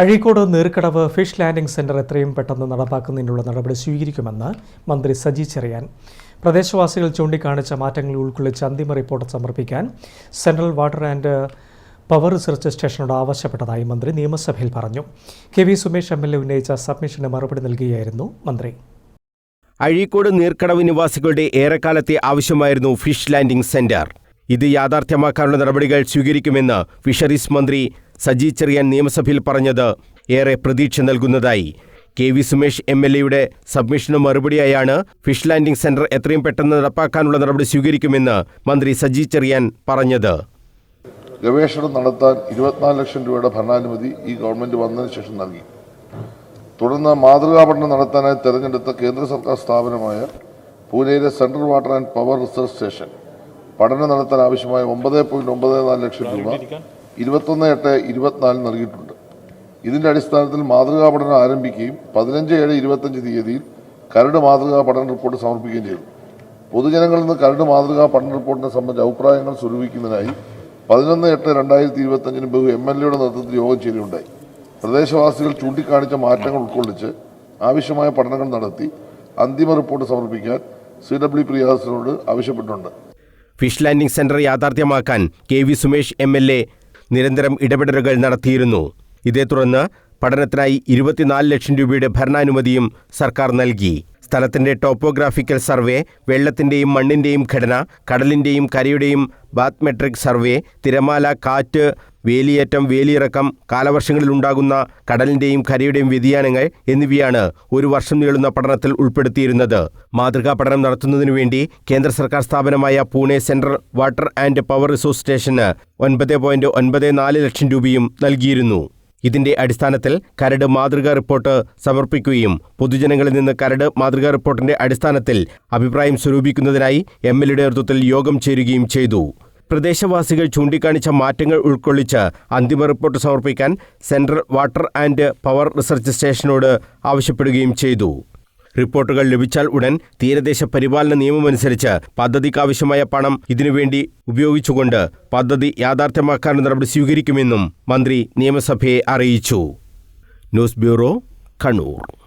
Azhikode Neerkadavu fish landing centre എത്രയും പെട്ടെന്ന് നടപ്പാക്കുന്നതിനുള്ള നടപടി സ്വീകരിക്കുമെന്ന് മന്ത്രി സജി ചെറിയാൻ. പ്രദേശവാസികൾ ചൂണ്ടിക്കാണിച്ച മാറ്റങ്ങൾ ഉൾക്കൊള്ളിച്ച് അന്തിമ റിപ്പോർട്ട് സമർപ്പിക്കാൻ central water and power research സ്റ്റേഷനോട് ആവശ്യപ്പെട്ടതായി മന്ത്രി നിയമസഭയിൽ പറഞ്ഞു. K V Sumesh M L A ഉന്നയിച്ച സബ്മിഷന് മറുപടി നൽകുകയായിരുന്നു മന്ത്രി. അഴീക്കോട് നീർക്കടവ് നിവാസികളുടെ ഏറെക്കാലത്തെ ആവശ്യമായിരുന്നു ഫിഷ് ലാൻഡിംഗ് സെന്റർ. ഇത് യാഥാർത്ഥ്യമാക്കാനുള്ള നടപടികൾ സ്വീകരിക്കുമെന്ന് ഫിഷറീസ് മന്ത്രി സജി ചെറിയാൻ നിയമസഭയിൽ പറഞ്ഞത് ഏറെ പ്രതീക്ഷ നൽകുന്നതായി. K V Sumesh M L എയുടെ സബ്മിഷന് മറുപടിയായാണ് ഫിഷ് ലാൻഡിംഗ് സെന്റർ എത്രയും പെട്ടെന്ന് നടപ്പാക്കാനുള്ള നടപടി സ്വീകരിക്കുമെന്ന് മന്ത്രി സജി ചെറിയാൻ പറഞ്ഞത്. ഗവേഷണം നടത്താൻ ഇരുപത്തിനാല് ലക്ഷം രൂപയുടെ ഭരണാനുമതി ഈ ഗവൺമെന്റ് വന്നതിന് ശേഷം നൽകി. തുടർന്ന് മാതൃകാ പഠനം നടത്താനായി തെരഞ്ഞെടുത്ത കേന്ദ്ര സർക്കാർ സ്ഥാപനമായ പൂനെയിലെ central water and power research station പഠനം നടത്താൻ ആവശ്യമായ ഒമ്പത് പോയിന്റ് ഒമ്പത് നാല് ലക്ഷം രൂപ ഇരുപത്തൊന്ന് എട്ട് ഇരുപത്തിനാലിന് നൽകിയിട്ടുണ്ട്. ഇതിന്റെ അടിസ്ഥാനത്തിൽ മാതൃകാ പഠനം ആരംഭിക്കുകയും പതിനഞ്ച് ഏഴ് ഇരുപത്തഞ്ച് തീയതിയിൽ കരട് മാതൃകാ പഠന റിപ്പോർട്ട് സമർപ്പിക്കുകയും ചെയ്തു. പൊതുജനങ്ങളിൽ നിന്ന് കരട് മാതൃകാ പഠന റിപ്പോർട്ടിനെ സംബന്ധിച്ച അഭിപ്രായങ്ങൾ സ്വരൂപിക്കുന്നതിനായി പതിനൊന്ന് എട്ട് രണ്ടായിരത്തി ഇരുപത്തഞ്ചിന് ബഹു എം എൽ എയുടെ നേതൃത്വത്തിൽ യോഗം ചേരുകയുണ്ടായി. പ്രദേശവാസികൾ ചൂണ്ടിക്കാണിച്ച മാറ്റങ്ങൾ ഉൾക്കൊള്ളിച്ച് ആവശ്യമായ പഠനങ്ങൾ നടത്തി അന്തിമ റിപ്പോർട്ട് സമർപ്പിക്കാൻ സി ഡബ്ല്യു പ്രിയാസിനോട് ആവശ്യപ്പെട്ടിട്ടുണ്ട്. ഫിഷ് ലാൻഡിംഗ് സെന്റർ യാഥാർത്ഥ്യമാക്കാൻ K V Sumesh M L A നിരന്തരം ഇടപെടലുകൾ നടത്തിയിരുന്നു. ഇതേ തുടർന്ന് പഠനത്തിനായി ഇരുപത്തിനാല് ലക്ഷം രൂപയുടെ ഭരണാനുമതിയും സർക്കാർ നൽകി. സ്ഥലത്തിന്റെ ടോപ്പോഗ്രാഫിക്കൽ സർവേ വെള്ളത്തിന്റെയും മണ്ണിന്റെയും ഘടന കടലിന്റെയും കരയുടെയും ബാത്മെട്രിക് സർവേ തിരമാല കാറ്റ് വേലിയേറ്റം വേലിയിറക്കം കാലവർഷങ്ങളിൽ ഉണ്ടാകുന്ന കടലിന്റെയും കരയുടെയും വ്യതിയാനങ്ങൾ എന്നിവയാണ് ഒരു വർഷം നീളുന്ന പഠനത്തിൽ ഉൾപ്പെടുത്തിയിരുന്നത്. മാതൃകാ പഠനം നടത്തുന്നതിനു വേണ്ടി കേന്ദ്ര സർക്കാർ സ്ഥാപനമായ Pune central water and power resource സ്റ്റേഷന് ഒൻപത് പോയിന്റ് ഒൻപത് നാല് ലക്ഷം രൂപയും നൽകിയിരുന്നു. ഇതിന്റെ അടിസ്ഥാനത്തിൽ കരട് മാതൃകാ റിപ്പോർട്ട് സമർപ്പിക്കുകയും പൊതുജനങ്ങളിൽ നിന്ന് കരട് മാതൃകാ റിപ്പോർട്ടിന്റെ അടിസ്ഥാനത്തിൽ അഭിപ്രായം സ്വരൂപിക്കുന്നതിനായി എം എൽ എയുടെ നേതൃത്വത്തിൽ യോഗം ചേരുകയും ചെയ്തു. പ്രദേശവാസികൾ ചൂണ്ടിക്കാണിച്ച മാറ്റങ്ങൾ ഉൾക്കൊള്ളിച്ച് അന്തിമ റിപ്പോർട്ട് സമർപ്പിക്കാൻ central water and power research സ്റ്റേഷനോട് ആവശ്യപ്പെടുകയും ചെയ്തു. റിപ്പോർട്ടുകൾ ലഭിച്ചാൽ ഉടൻ തീരദേശ പരിപാലന നിയമമനുസരിച്ച് പദ്ധതിക്കാവശ്യമായ പണം ഇതിനുവേണ്ടി ഉപയോഗിച്ചുകൊണ്ട് പദ്ധതി യാഥാർത്ഥ്യമാക്കാനുള്ള നടപടി സ്വീകരിക്കുമെന്നും മന്ത്രി നിയമസഭയെ അറിയിച്ചു. News bureau Kannur.